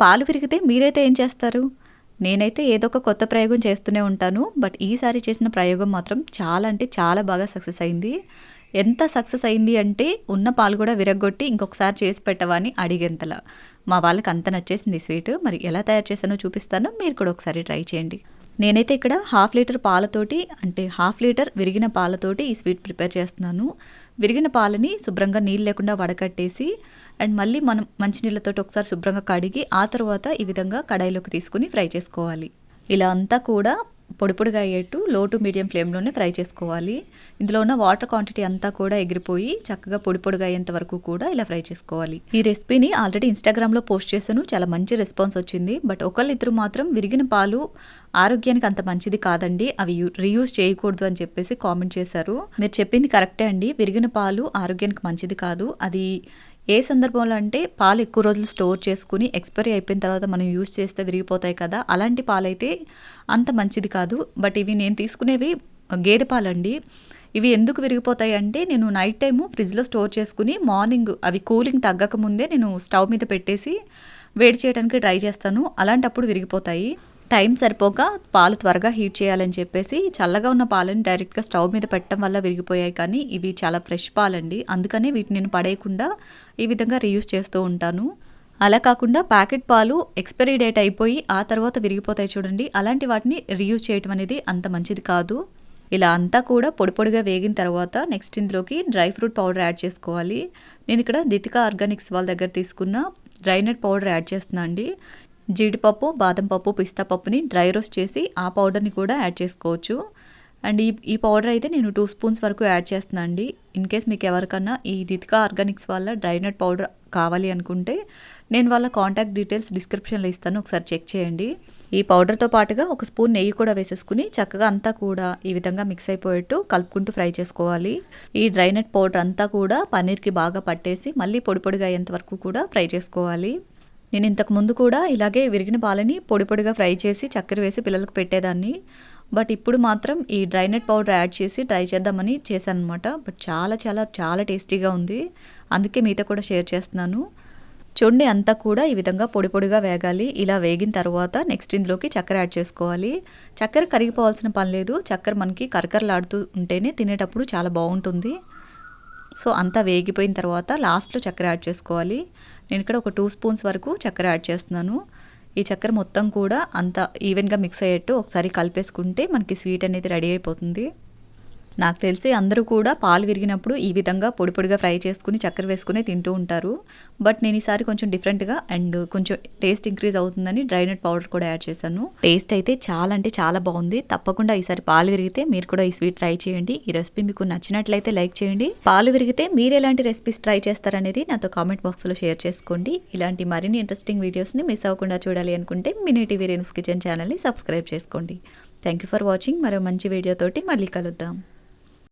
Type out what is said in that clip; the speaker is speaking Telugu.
పాలు విరిగితే మీరైతే ఏం చేస్తారు? నేనైతే ఏదో ఒక కొత్త ప్రయోగం చేస్తూనే ఉంటాను. బట్ ఈసారి చేసిన ప్రయోగం మాత్రం చాలా అంటే చాలా బాగా సక్సెస్ అయింది. ఎంత సక్సెస్ అయింది అంటే ఉన్న పాలు కూడా విరగొట్టి ఇంకొకసారి చేసి పెట్టవా అని అడిగేంతలా. మా వాళ్ళకి అంత నచ్చేసింది స్వీట్. మరి ఎలా తయారు చేశానో చూపిస్తాను. మీరు కూడా ఒకసారి ట్రై చేయండి. నేనైతే ఇక్కడ హాఫ్ లీటర్ పాలతోటి అంటే హాఫ్ లీటర్ విరిగిన పాలతోటి ఈ స్వీట్ ప్రిపేర్ చేస్తున్నాను. విరిగిన పాలని శుభ్రంగా నీళ్ళు లేకుండా వడకట్టేసి అండ్ మళ్ళీ మనం మంచినీళ్ళతోటి ఒకసారి శుభ్రంగా కడిగి ఆ తర్వాత ఈ విధంగా కడాయిలోకి తీసుకుని ఫ్రై చేసుకోవాలి. ఇలా అంతా కూడా పొడి పొడిగా అయ్యేట్టు లో టు మీడియం ఫ్లేమ్లోనే ఫ్రై చేసుకోవాలి. ఇందులో ఉన్న వాటర్ క్వాంటిటీ అంతా కూడా ఎగిరిపోయి చక్కగా పొడి పొడిగా అయ్యేంత వరకు కూడా ఇలా ఫ్రై చేసుకోవాలి. ఈ రెసిపీని ఆల్రెడీ ఇన్స్టాగ్రామ్లో పోస్ట్ చేశాను. చాలా మంచి రెస్పాన్స్ వచ్చింది. బట్ ఒకళ్ళిద్దరు మాత్రం విరిగిన పాలు ఆరోగ్యానికి అంత మంచిది కాదండి. అవి రీయూజ్ చేయకూడదు అని చెప్పేసి కామెంట్ చేశారు. మీరు చెప్పింది కరెక్టే అండి. విరిగిన పాలు ఆరోగ్యానికి మంచిది కాదు. అది ఏ సందర్భంలో అంటే పాలు ఎక్కువ రోజులు స్టోర్ చేసుకుని ఎక్స్పైరీ అయిపోయిన తర్వాత మనం యూజ్ చేస్తే విరిగిపోతాయి కదా అలాంటి పాలైతే అంత మంచిది కాదు. బట్ ఇవి నేను తీసుకునేవి గేదె పాలండి. ఇవి ఎందుకు విరిగిపోతాయి అంటే నేను నైట్ టైము ఫ్రిడ్జ్లో స్టోర్ చేసుకుని మార్నింగ్ అవి కూలింగ్ తగ్గక ముందే నేను స్టవ్ మీద పెట్టేసి వేడి చేయడానికి ట్రై చేస్తాను. అలాంటప్పుడు విరిగిపోతాయి. టైం సరిపోక పాలు త్వరగా హీట్ చేయాలని చెప్పేసి చల్లగా ఉన్న పాలని డైరెక్ట్గా స్టవ్ మీద పెట్టడం వల్ల విరిగిపోయాయి. కానీ ఇవి చాలా ఫ్రెష్ పాలండి. అందుకనే వీటిని నేను పడేయకుండా ఈ విధంగా రీయూస్ చేస్తూ ఉంటాను. అలా కాకుండా ప్యాకెట్ పాలు ఎక్స్పైరీ డేట్ అయిపోయి ఆ తర్వాత విరిగిపోతాయి చూడండి. అలాంటి వాటిని రీయూజ్ చేయడం అనేది అంత మంచిది కాదు. ఇలా అంతా కూడా పొడి పొడిగా వేగిన తర్వాత నెక్స్ట్ ఇందులోకి డ్రై ఫ్రూట్ పౌడర్ యాడ్ చేసుకోవాలి. నేను ఇక్కడ దితికా ఆర్గానిక్స్ వాళ్ళ దగ్గర తీసుకున్న డ్రైనట్ పౌడర్ యాడ్ చేస్తున్నా అండి జీడిపప్పు బాదం పప్పు పిస్తా పప్పుని డ్రై రోస్ట్ చేసి ఆ పౌడర్ని కూడా యాడ్ చేసుకోవచ్చు. అండ్ ఈ ఈ పౌడర్ అయితే నేను టూ స్పూన్స్ వరకు యాడ్ చేస్తున్నాను అండి. ఇన్ కేస్ మీకు ఎవరికన్నా ఈ దితికా ఆర్గానిక్స్ వల్ల డ్రై నట్ పౌడర్ కావాలి అనుకుంటే నేను వాళ్ళ కాంటాక్ట్ డీటెయిల్స్ డిస్క్రిప్షన్లో ఇస్తాను. ఒకసారి చెక్ చేయండి. ఈ పౌడర్తో పాటుగా ఒక స్పూన్ నెయ్యి కూడా వేసేసుకుని చక్కగా అంతా కూడా ఈ విధంగా మిక్స్ అయిపోయేట్టు కలుపుకుంటూ ఫ్రై చేసుకోవాలి. ఈ డ్రై నట్ పౌడర్ అంతా కూడా పన్నీర్కి బాగా పట్టేసి మళ్ళీ పొడి పొడిగా అయ్యేంత వరకు కూడా ఫ్రై చేసుకోవాలి. నేను ఇంతకు ముందు కూడా ఇలాగే విరిగిన పాలని పొడి పొడిగా ఫ్రై చేసి చక్కెర వేసి పిల్లలకు పెట్టేదాన్ని. బట్ ఇప్పుడు మాత్రం ఈ డ్రైనట్ పౌడర్ యాడ్ చేసి ట్రై చేద్దామని చేశాను అనమాట బట్ చాలా చాలా చాలా టేస్టీగా ఉంది. అందుకే మీతో కూడా షేర్ చేస్తున్నాను. చూడండి అంతా కూడా ఈ విధంగా పొడి పొడిగా వేగాలి. ఇలా వేగిన తర్వాత నెక్స్ట్ ఇందులోకి చక్కెర యాడ్ చేసుకోవాలి. చక్కెర కరిగిపోవాల్సిన పని లేదు. చక్కెర మనకి కరకరలాడుతూ ఉంటేనే తినేటప్పుడు చాలా బాగుంటుంది. సో అంతా వేగిపోయిన తర్వాత లాస్ట్లో చక్కెర యాడ్ చేసుకోవాలి. నేను ఇక్కడ ఒక టూ స్పూన్స్ వరకు చక్కెర యాడ్ చేస్తున్నాను. ఈ చక్కెర మొత్తం కూడా అంత ఈవెన్గా మిక్స్ అయ్యేట్టు ఒకసారి కలిపేసుకుంటే మనకి స్వీట్ అనేది రెడీ అయిపోతుంది. నాకు తెలిసి అందరూ కూడా పాలు విరిగినప్పుడు ఈ విధంగా పొడి పొడిగా ఫ్రై చేసుకుని చక్కెర వేసుకుని తింటూ ఉంటారు. బట్ నేను ఈసారి కొంచెం డిఫరెంట్గా అండ్ కొంచెం టేస్ట్ ఇంక్రీజ్ అవుతుందని డ్రైనట్ పౌడర్ కూడా యాడ్ చేశాను. టేస్ట్ అయితే చాలా అంటే చాలా బాగుంది. తప్పకుండా ఈసారి పాలు విరిగితే మీరు కూడా ఈ స్వీట్ ట్రై చేయండి. ఈ రెసిపీ మీకు నచ్చినట్లయితే లైక్ చేయండి. పాలు విరిగితే మీరు ఎలాంటి రెసిపీస్ ట్రై చేస్తారనేది నాతో కామెంట్ బాక్స్లో షేర్ చేసుకోండి. ఇలాంటి మరిన్ని ఇంట్రెస్టింగ్ వీడియోస్ని మిస్ అవ్వకుండా చూడాలి అనుకుంటే మినీ టీవీ రేణుస్ కిచెన్ ఛానల్ని సబ్స్క్రైబ్ చేసుకోండి. థ్యాంక్ యూ ఫర్ వాచింగ్ మరో మంచి వీడియోతోటి మళ్ళీ కలుద్దాం.